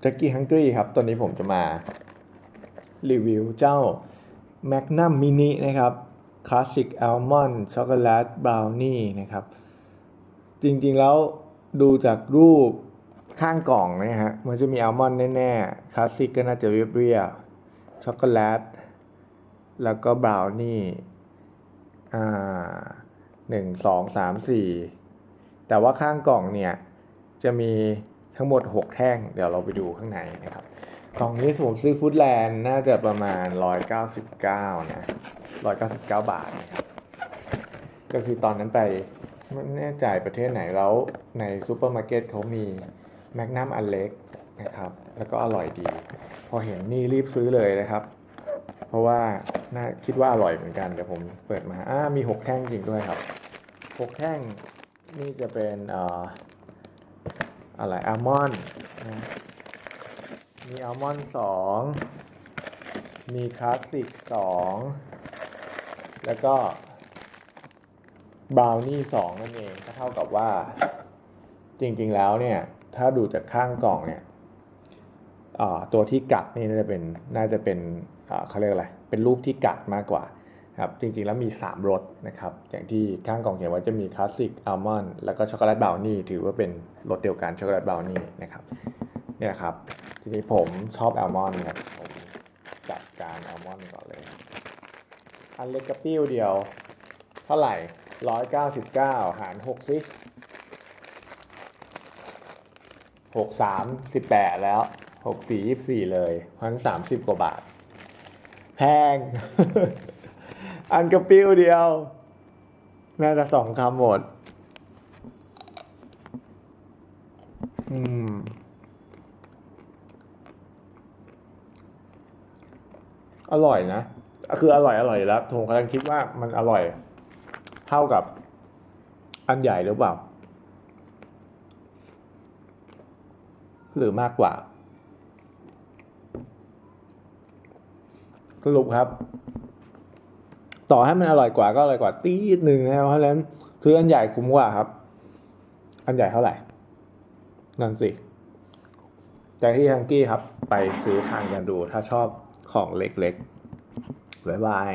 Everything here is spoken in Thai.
แจ็คกี้ฮังกี้ครับ ตอนนี้ผมจะมารีวิวเจ้า Magnum Mini นะครับ Classic Almond Chocolate Brownie นะครับ จริงๆแล้วดูจากรูปข้างกล่องนะฮะ มันจะมีอัลมอนด์แน่ๆ คลาสสิกก็น่าจะเรียบๆ ช็อกโกแลต แล้วก็บราวนี่อ่าหนึ่งสองสามสี่แต่ว่าข้างกล่องเนี่ย จะมี ทั้งหมด 6 แท่ง เดี๋ยวเราไปดูข้างในนะครับ กล่องนี้ผมซื้อฟู้ดแลนด์น่าจะประมาณ 199 นะ 199 บาทนะครับก็คือตอนนั้นไปไม่แน่ใจประเทศไหนแล้วในซูเปอร์มาร์เก็ตเขามีแมกนัมอันเล็กนะครับแล้วก็อร่อยดี พอเห็นนี่รีบซื้อเลยนะครับ เพราะว่าน่าคิดว่าอร่อยเหมือนกันเดี๋ยวผมเปิดมาอ่ามี 6 แท่งจริงด้วยครับ 6 แท่งนี่จะเป็นเอ่อ อะไรอัลมอนด์นะมีอัลมอนด์สองมีคลาสสิกสองแล้วก็บราวนี่สองนั่นเองก็เท่ากับว่า จริงๆแล้วเนี่ย ถ้าดูจากข้างกล่องเนี่ยตัวที่กัดนี่น่าจะเป็นน่าจะเป็นเขาเรียกอะไร เป็นรูปที่กัดมากกว่า ครับจริงๆ แล้วมี 3รสนะครับอย่างที่ข้างกล่องเขียนไว่าจะมีคลาสสิกอัลมอนด์แล้วก็ช็อกโกแลตบราวนี่ถือว่าเป็นรสเดียวกันช็อกโกแลตบราวนี่นะครับเนี่ยครับทีนี้ผมชอบอัลมอนด์ครับผมจัดการอัลมอนด์ก่อนเลย อันเล็กกระปิ้วเดียว เท่าไหร่ร้อยเก้าสิบเก้าหารหกสิหกสามสิบแปดแล้วหกสี่ยี่สี่เลยพันสามสิบกว่าบาท แพง อันกระปิ้วเดียว น่าจะสองคำหมด อืม อร่อยนะ คืออร่อยอร่อยแล้วผมกำลังคิดว่ามันอร่อย เท่ากับ อันใหญ่หรือเปล่า หรือมากกว่า สรุปครับ ต่อให้มันอร่อยกว่าก็อร่อยกว่าตีหนึ่งนะครับเพราะฉะนั้นซื้ออันใหญ่คุ้มกว่าครับ อันใหญ่เท่าไหร่นั่นสิแต่ที่ฮังกี้ครับ ไปซื้อทานกันดู ถ้าชอบของเล็กๆบ๊ายบาย